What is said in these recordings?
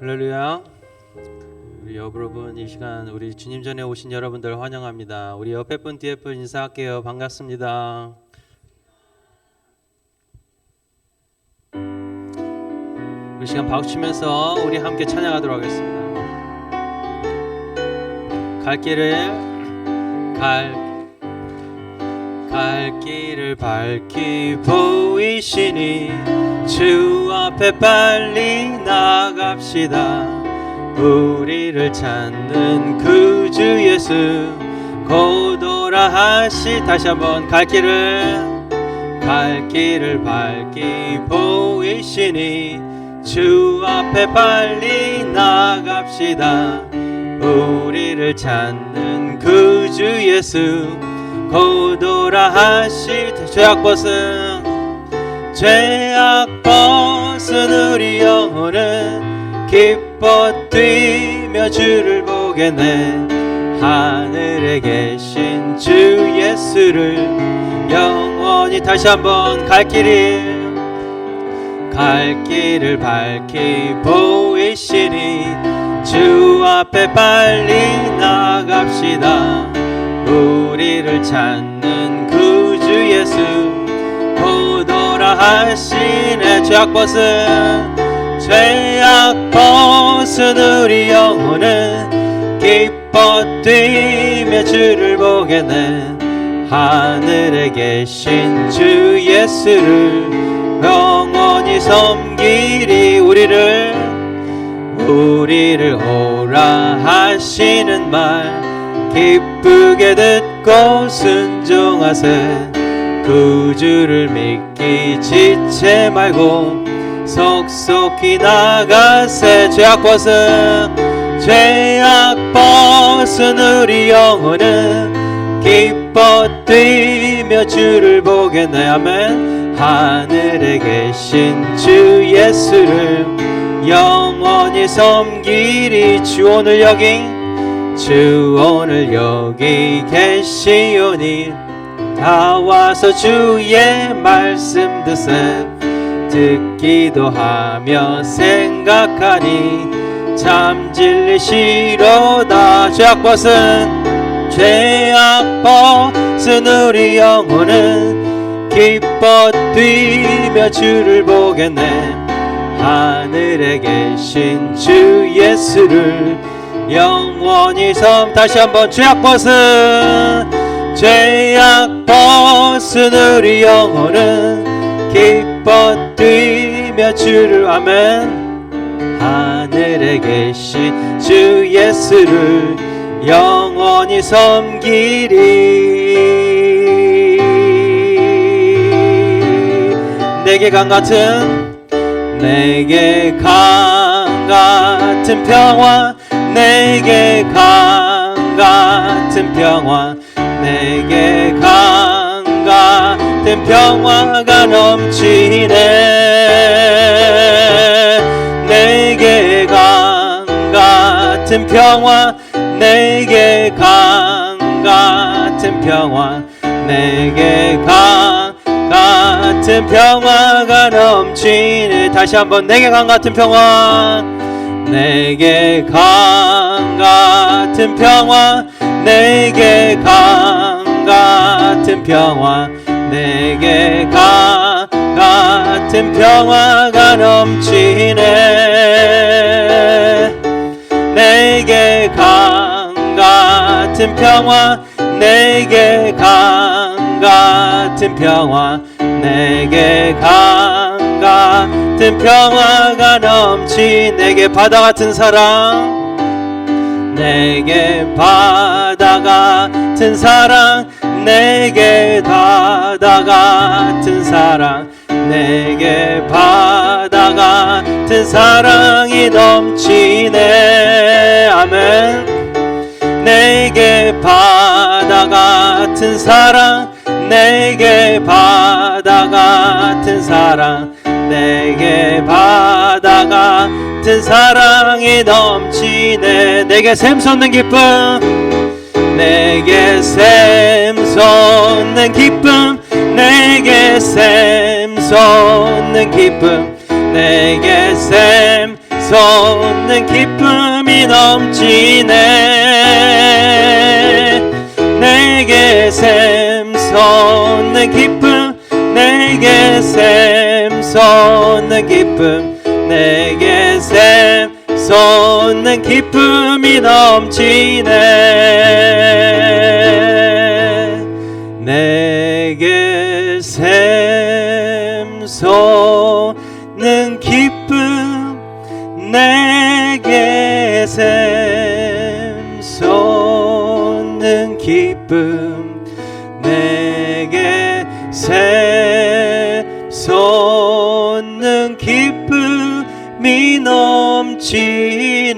할렐루야. 우리 여러분 이 시간 우리 주님 전에 오신 여러분들 환영합니다. 우리 옆에 분 뒤에 분 인사할게요. 반갑습니다. 우리 시간 박수치면서 우리 함께 찬양하도록 하겠습니다. 갈 길을 갈 갈 길을 밝히 보이시니 주 앞에 빨리 나갑시다. 우리를 찾는 그 주 예수 고도라 하시. 다시 한번 갈 길을 갈 길을 밝히 보이시니 주 앞에 빨리 나갑시다. 우리를 찾는 그 주 예수 고도라 때 죄악 벗은 죄악 벗은 우리 영혼은 기뻐 뛰며 주를 보겠네 하늘에 계신 주 예수를 영원히 다시 한번 갈 길을 갈 길을 밝히 보이시니 주 앞에 빨리 나갑시다. 우리를 찾는 그주 예수 하시네 죄악 벗은 죄악 벗은 우리 영혼은 기뻐 뛰며 주를 보겠네 하늘에 계신 주 예수를 영원히 섬기리 우리를 우리를 오라 하시는 말 기쁘게 듣고 순종하세 그 주를 믿기 지체 말고 속속히 나가세 죄악 벗은 죄악 벗은 우리 영혼은 기뻐 뛰며 주를 보겠네 아멘. 하늘에 계신 주 예수를 영원히 섬기리 주 오늘 여기 주 오늘 여기 계시오니 다 와서 주의 말씀 듣세 듣기도 하며 생각하니 참 진리시로다 죄악 벗은 죄악 벗은 우리 영혼은 기뻐 뛰며 주를 보겠네. 하늘에 계신 주 예수를 영원히 섬 다시 한번 죄악 벗은 죄악 벗은 우리 영혼은 기뻐 뛰며 주를 아멘. 하늘에 계신 주 예수를 영원히 섬기리. 내게 강 같은 내게 강 같은 평화 내게 강 같은 평화 내게 강 같은 평화가 넘치네. 내게 강 같은 평화 내게 강 같은 평화 내게 강 같은 평화가 넘치네. 다시 한번 내게 강 같은 평화 내게 강 같은 평화 내게 강 같은 평화 내게 강 같은 평화가 넘치네. 내게 강 같은 평화 내게 강 같은 평화 내게 강 같은 평화가 넘치 내게 바다 같은 사랑 내게 바다 같은 사랑 내게 바다 같은 사랑 내게 바다 같은 사랑이 넘치네. 아멘. 내게 바다 같은 사랑 내게 바다 같은 사랑 내게 바다 같은 사랑이 넘치네. 내게 샘솟는 기쁨. 내게 샘솟는 기쁨. 내게 샘솟는 기쁨. 내게 솟는 기쁨이 넘치네. 내게 샘솟는 기쁨. 내게 샘 솟는 기쁨 내게 샘솟는 기쁨이 넘치네. 내게 샘솟는 기쁨 내게 샘 넘치네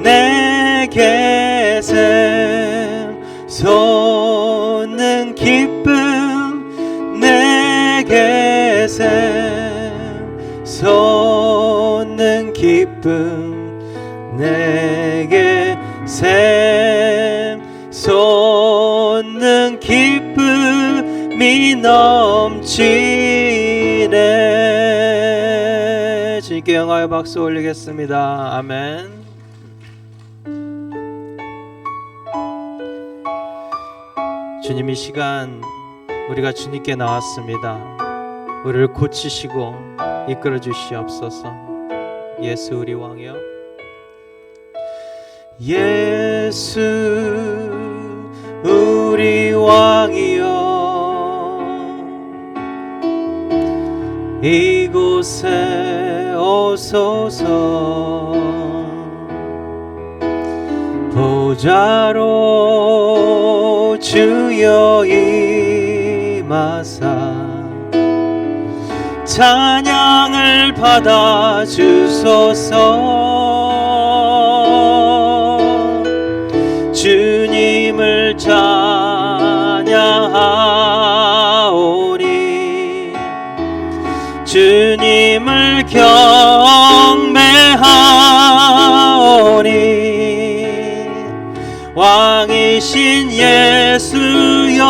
내게 샘솟는 기쁨 내게 샘솟는 기쁨 내게 샘솟는 기쁨이 넘치 주님께 영화의 박수 올리겠습니다 아멘 주님 이 시간 우리가 주님께 나왔습니다. 우리를 고치시고 이끌어 주시옵소서. 예수 우리 왕이여. 예수 우리 왕이여. 이곳에 오소서. 보좌로 주여 임하사 찬양을 받아 주소서 주님을 경배하오니 왕이신 예수여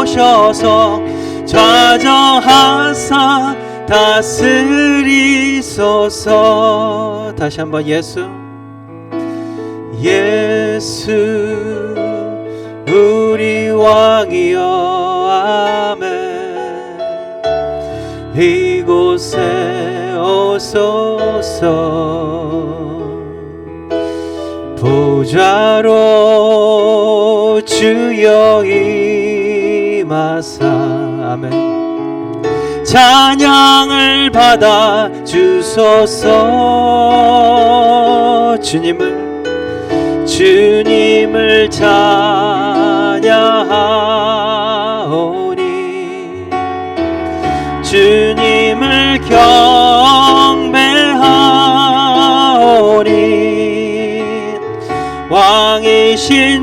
오셔서 좌정하사 다스리소서. 다시 한번 예수. 예수 우리 왕이여 이곳에 오소서 보좌로 주여 임하사. 아멘. 찬양을 받아 주소서. 주님을 주님을 찬양하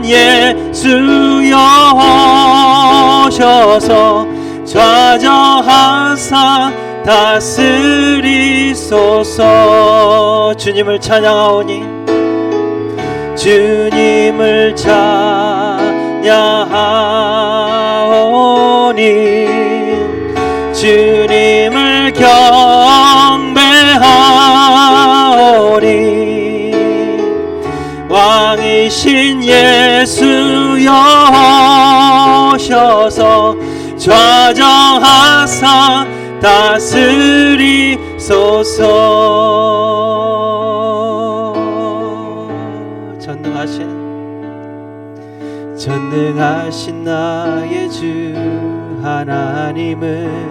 예수여 오셔서 좌정하사 다스리소서. 주님을 찬양하오니 주님을 찬양하 좌정하사 다스리소서. 전능하신 전능하신 나의 주 하나님은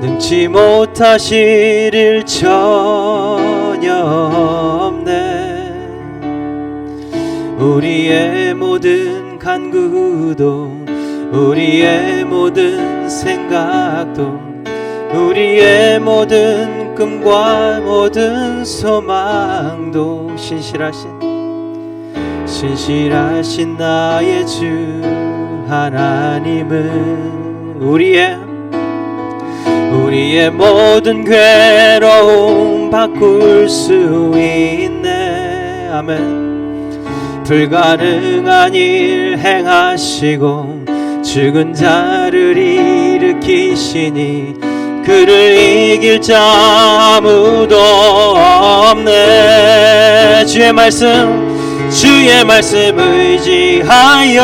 능치 못하실 일 전혀 없네. 우리의 모든 간구도 우리의 모든 생각도 우리의 모든 꿈과 모든 소망도 신실하신 신실하신 나의 주 하나님은 우리의 우리의 모든 괴로움 바꿀 수 있네. 아멘. 불가능한 일 행하시고 죽은 자를 일으키시니 그를 이길 자 아무도 없네. 주의 말씀 주의 말씀 의지하여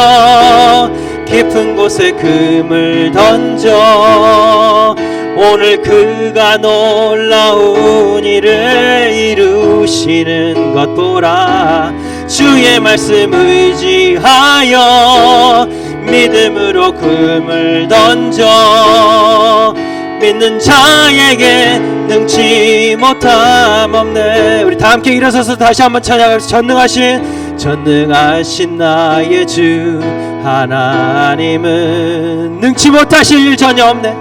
깊은 곳에 금을 던져 오늘 그가 놀라운 일을 이루시는 것 보라. 주의 말씀 의지하여 믿음으로 금을 던져. 믿는 자에게 능치 못함 없네. 우리 다 함께 일어서서 다시 한번 찬양하면서 전능하신 전능하신 나의 주 하나님은 능치 못하실 일 전혀 없네.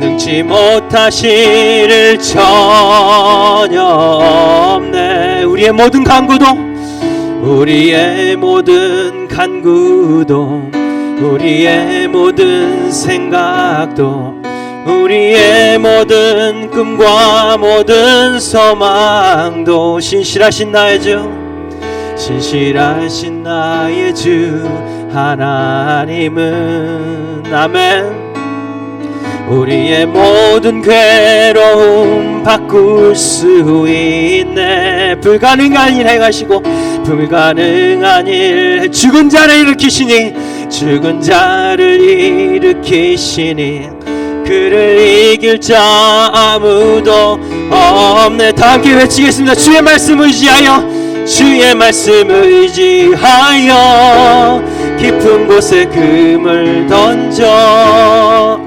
능치 못하실 일 전혀 없네. 우리의 모든 간구도 우리의 모든 간구도 우리의 모든 생각도 우리의 모든 꿈과 모든 소망도 신실하신 나의 주 신실하신 나의 주 하나님은. 아멘. 우리의 모든 괴로움 바꿀 수 있네. 불가능한 일 행하시고 불가능한 일 죽은 자를 일으키시니 죽은 자를 일으키시니 그를 이길 자 아무도 없네. 다 함께 외치겠습니다. 주의 말씀 의지하여 주의 말씀 의지하여 깊은 곳에 금을 던져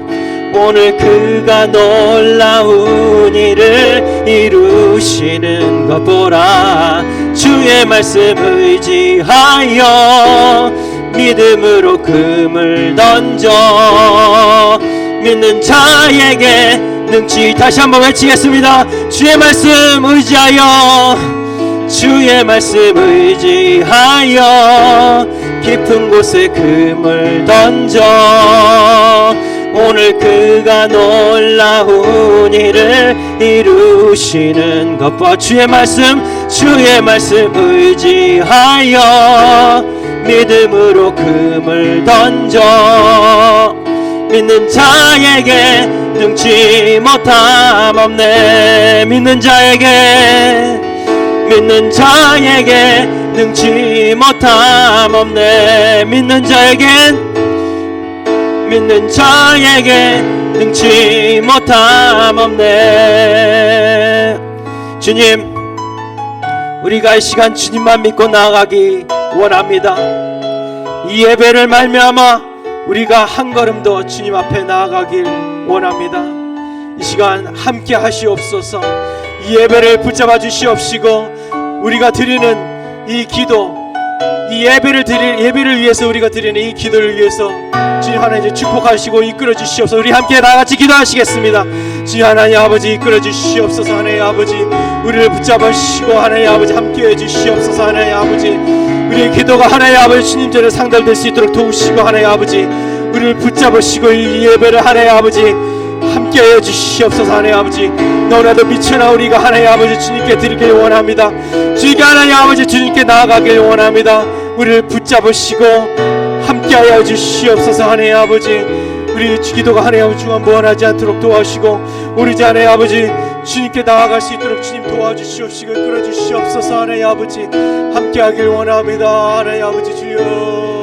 오늘 그가 놀라운 일을 이루시는 것 보라 주의 말씀 의지하여 믿음으로 금을 던져. 믿는 자에게 능치 다시 한번 외치겠습니다. 주의 말씀 의지하여. 주의 말씀 의지하여. 깊은 곳에 금을 던져. 오늘 그가 놀라운 일을 이루시는 것과 주의 말씀 주의 말씀 의지하여 믿음으로 금을 던져. 믿는 자에게 능치 못함 없네. 믿는 자에게 믿는 자에게 능치 못함 없네. 믿는 자에겐 믿는 자에게 능치 못함 없네. 주님 우리가 이 시간 주님만 믿고 나아가기 원합니다. 이 예배를 말미암아 우리가 한 걸음도 주님 앞에 나아가길 원합니다. 이 시간 함께 하시옵소서. 이 예배를 붙잡아 주시옵시고 우리가 드리는 이 기도 이 예배를 드릴 예배를 위해서 우리가 드리는 이 기도를 위해서 주님 하나님 축복하시고 이끌어 주시옵소서 우리 함께 다 같이 기도하시겠습니다 주님 하나님 아버지 이끌어 주시옵소서 하나님 아버지 우리를 붙잡으시고 하나님 아버지 함께 해 주시옵소서 하나님 아버지 우리의 기도가 하나님 아버지 주님 전에 상달될 수 있도록 도우시고 하나님 아버지 우리를 붙잡으시고 이 예배를 하나님 아버지 함께 해 주시옵소서 하나님 아버지 너무나도 미쳐나 우리가 하나님 아버지 주님께 드리길 원합니다 주님께 하나님 아버지 주님께 나아가길 원합니다 우리를 붙잡으시고 함께하여 주시옵소서 하나님 아버지. 우리 기도가 하나님 아버지 중간 무한하지 않도록 도와주시고 우리 자 하나님 아버지 주님께 나아갈 수 있도록 주님 도와주시옵시고 이끌어 주시옵소서 하나님 아버지. 함께하길 원합니다 하나님 아버지 주여